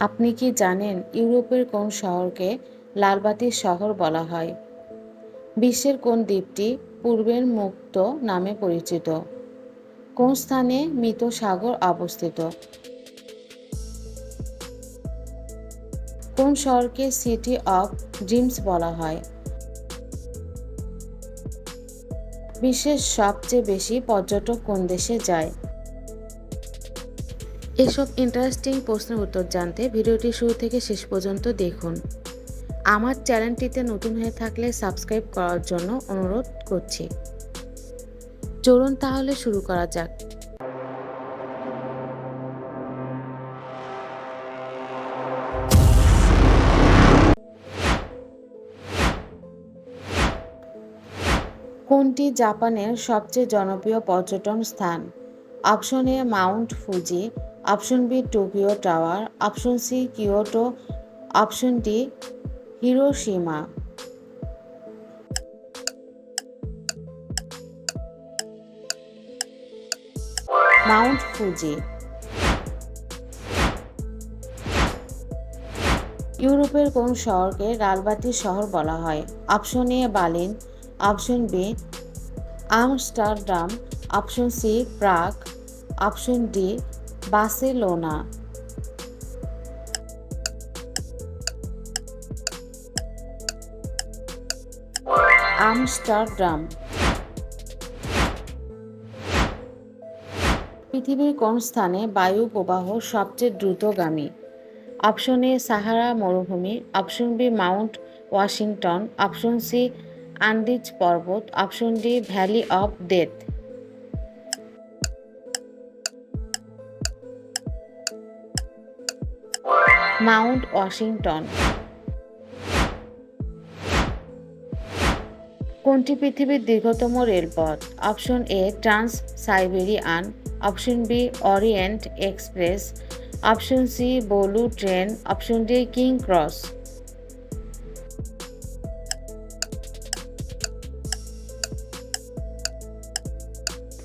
আপনি কি জানেন ইউরোপের কোন শহরকে লালবাতির শহর বলা হয়? বিশ্বের কোন দ্বীপটি পূর্বের মুক্ত নামে পরিচিত? কোন স্থানে মৃত সাগর অবস্থিত? কোন শহরকে সিটি অফ ড্রিমস বলা হয়? বিশ্বের সবচেয়ে বেশি পর্যটক কোন দেশে যায়? এসব ইন্টারেস্টিং প্রশ্নের উত্তর জানতে ভিডিওটি শুরু থেকে শেষ পর্যন্ত দেখুন। আমার চ্যানেলটিতে নতুন হয়ে থাকলে সাবস্ক্রাইব করার জন্য অনুরোধ করছি। চলুন তাহলে শুরু করা যাক। কোনটি জাপানের সবচেয়ে জনপ্রিয় পর্যটন স্থান? Option Mount Fuji option B, Tokyo tower. Option C, Kyoto. Option D, Hiroshima. Mount Fuji. ইউরোপের কোন শহরকে লালবাতির শহর বলা হয়? Option A Berlin option B, Amsterdam. Option C, Prague. Option D Barcelona. Amsterdam. পৃথিবীর কোন স্থানে বায়ু প্রবাহ সবচেয়ে দ্রুতগামী? অপশন এ, সাহারা মরুভূমি, option B, Mount Washington, option C, Andes পর্বত, option D, Valley of Death. Mount Washington. কোনটি পৃথিবীর দীর্ঘতম রেলপথ? Option A, Trans Siberian. Option B Orient Express. Option C, Blue Train. Option D, King Cross.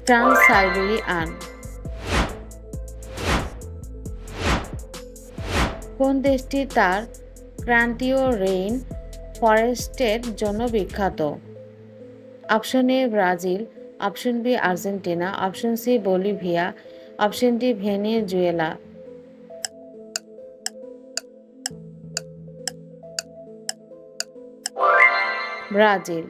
Trans Siberian. কোন দেশটি তার ক্রান্তীয় rain ফরেস্টের জন্য বিখ্যাত? Option A Brazil, option B Argentina, option C Bolivia, option D Venezuela. Brazil.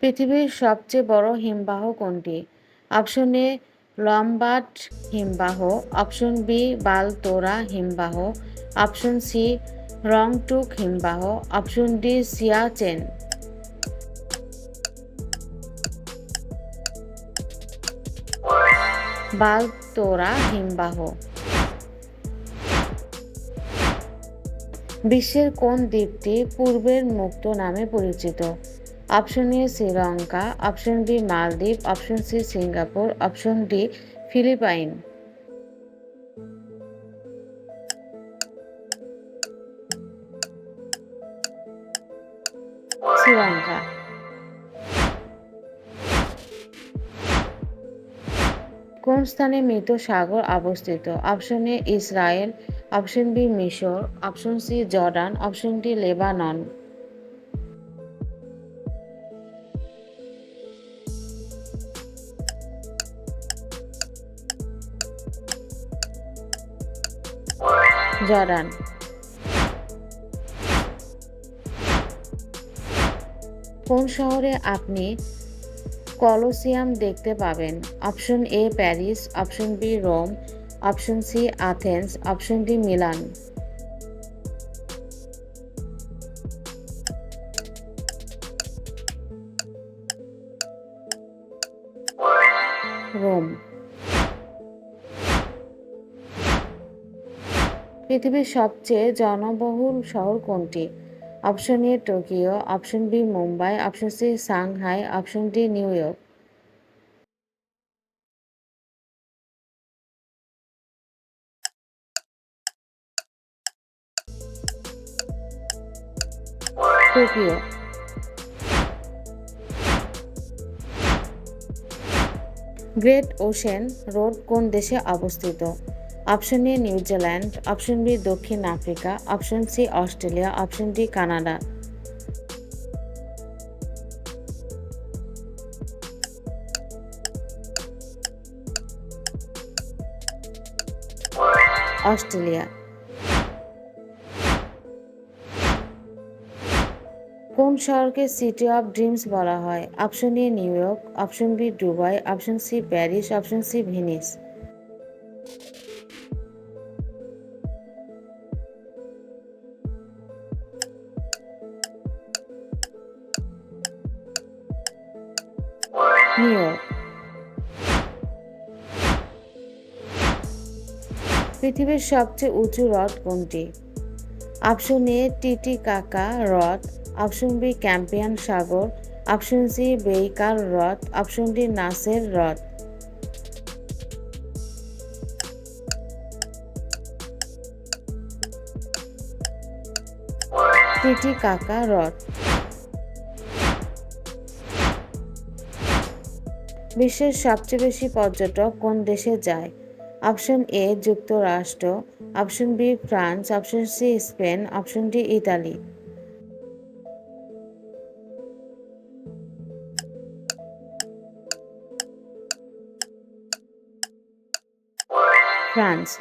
পৃথিবীর সবচেয়ে বড় হিমবাহ কোনটি? অপশন এ লম্বাট হিমবাহ, অপশন বি বালতোরা হিমবাহ, অপশন সি, রংটুক হিমবাহ, অপশন ডি সিয়াচেন বালতোরা হিমবাহ। বিশ্বের কোন দ্বীপটি পূর্বের মুক্ত নামে পরিচিত? Option A Sri Lanka, option B মালদ্বীপ, option C Singapore, option D Philippine. Sri Lanka. কোন স্থানে মৃত সাগর অবস্থিত? Option A Israel, option B মিশর, option C Jordan, option D Lebanon. Jordan কোন শহরে আপনি কলোসিয়াম দেখতে পাবেন? Option A Paris, option B Rome, option C Athens, option D Milan. Rome. পৃথিবীর সবচেয়ে জনবহুল শহর কোনটি? Option A Tokyo, option B Mumbai, option C Shanghai, option D new York. Tokyo. Great ocean road কোন দেশে অবস্থিত? Option A New Zealand option B দক্ষিণ Africa option C Australia option D Canada Australia কোন শহরকে city of dreams বলা হয়? Option A new York option B Dubai option C Paris option C Venice new পৃথিবীর সবচেয়ে উঁচু হ্রদ কোনটি? অপশন এ, টিটি কাকা হ্রদ। অপশন বি, ক্যাম্পিয়ান সাগর। অপশন সি বেইকার হ্রদ। অপশন ডি, নাসের হ্রদ। টিটি কাকা হ্রদ। বিশ্বের সবচেয়ে বেশি পর্যটক কোন দেশে যায়? অপশন এ যুক্তরাষ্ট্র। Option B France. Option C Spain. Option D Italy. France.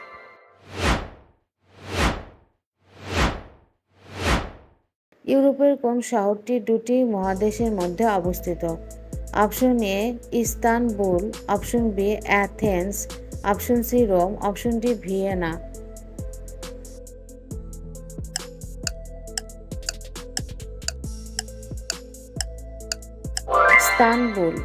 ইউরোপের কোন শহরটি দুটি মহাদেশের মধ্যে অবস্থিত? Option A Istanbul option B Athens option C Rome option D Vienna. Istanbul.